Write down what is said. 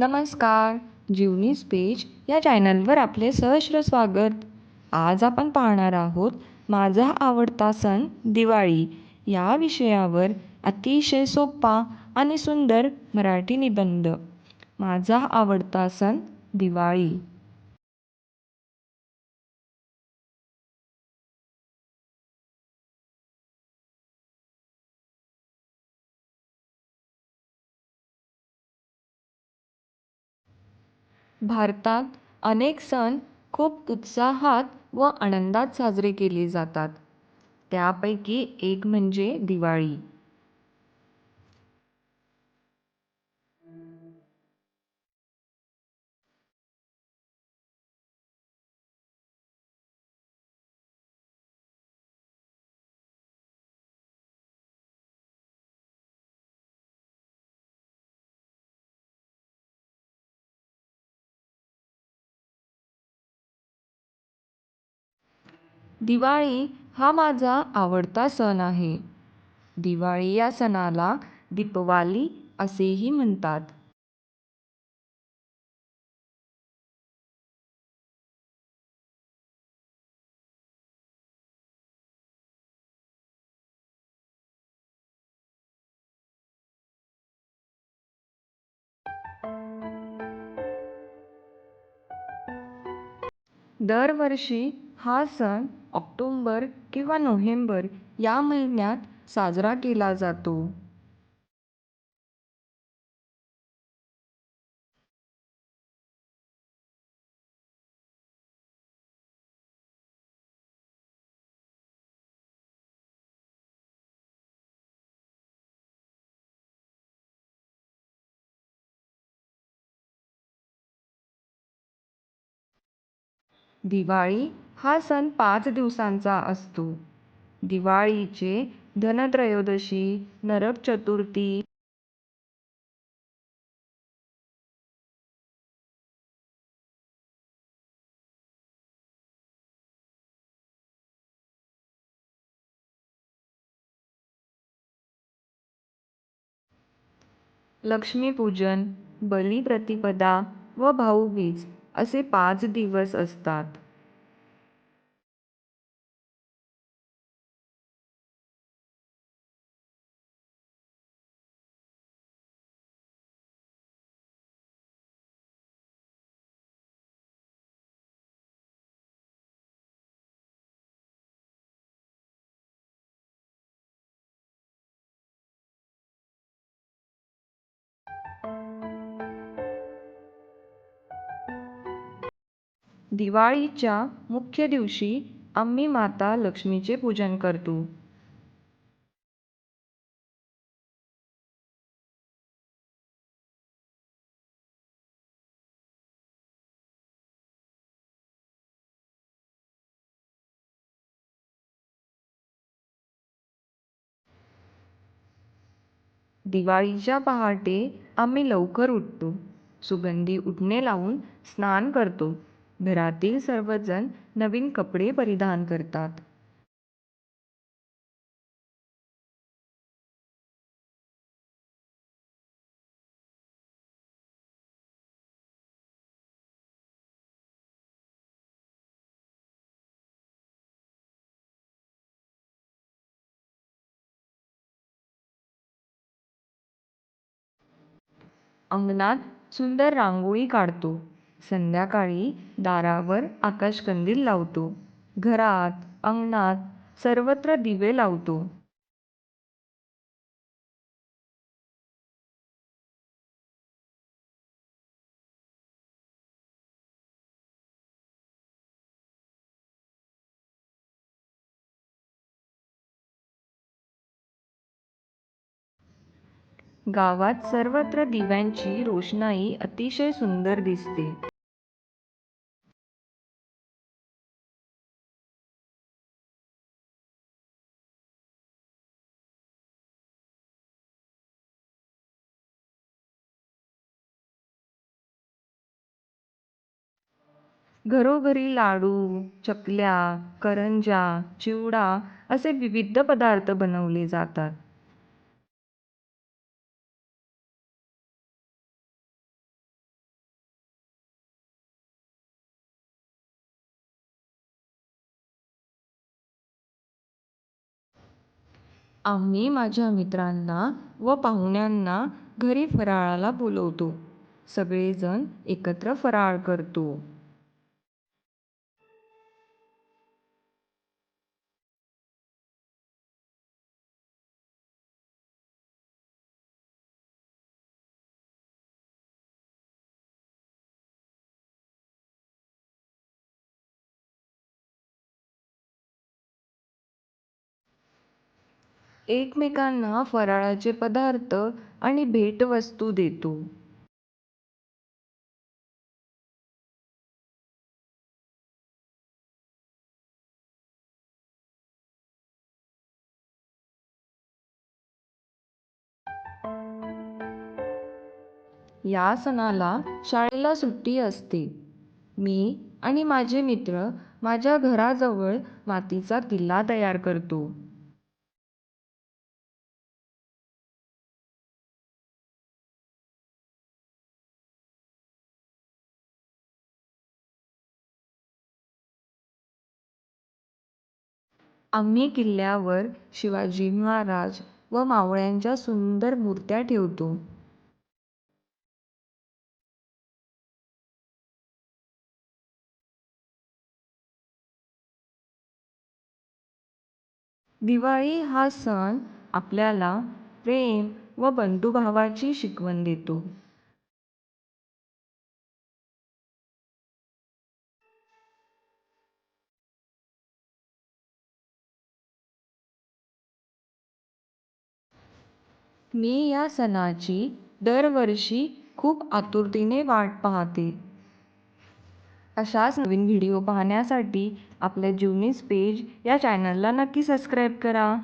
नमस्कार जीवनी पेज या चॅनलवर आपले सहर्ष स्वागत. आज आपण पाहणार आहोत माझा आवडता सण दिवाळी. या विषयावर अतिशय सोपा आणि सुंदर मराठी निबंध. माझा आवडता सण दिवाळी. भारतात अनेक सण खूप उत्साहात व आनंदात साजरे केले जातात. त्यापैकी एक म्हणजे दिवाळी. दिवाळी हा माझा आवडता सण आहे. दिवाळी या सणाला दीपवाली असेही म्हणतात. दरवर्षी हा सण ऑक्टोंबर किंवा नोव्हेंबर या महिन्यात साजरा केला जातो. दिवाळी हा सण पाच दिवसांचा असतो. दिवाळीचे धनत्रयोदशी नरक चतुर्थी लक्ष्मीपूजन बलिप्रतिपदा व भाऊबीज असे पाच दिवस असतात. दिवाळीच्या मुख्य दिवशी आम्ही माता लक्ष्मीचे पूजन करतो. दिवाळीच्या पहाटे आम्ही लवकर उठतो. सुगंधी उटणे लावून स्नान करतो. घरातील सर्वजण नवीन कपडे परिधान करतात. अंगणात सुंदर रांगोळी काढतो. संध्याकाळी दारावर आकाशकंदील लावतो. घरात अंगणात सर्वत्र दिवे लावतो. गावात सर्वत्र दिव्यांची रोषणाई अतिशय सुंदर दिसते. घरोघरी लाडू चकल्या करंज्या चिवडा असे विविध पदार्थ बनवले जातात. आम्ही माझ्या मित्रांना व पाहुण्यांना घरी फराळाला बोलवतो. सगळेजण एकत्र फराळ करतो. एकमेकांना फराळाचे पदार्थ आणि भेटवस्तू देतो. या सणाला शाळेला सुट्टी असते. मी आणि माझे मित्र माझ्या घराजवळ मातीचा किल्ला तयार करतो. आम्ही किल्ल्यावर शिवाजी महाराज व मावळ्यांच्या सुंदर मूर्त्या ठेवतो. दिवाळी हा सण आपल्याला प्रेम व बंधुभावाची शिकवण देतो. मी या सणाची दरवर्षी खूप आतुरतेने वाट पाहते. अशाच नवीन व्हिडिओ पाहण्यासाठी आपल्या जीवनीस पेज या चॅनलला नक्की सबस्क्राईब करा.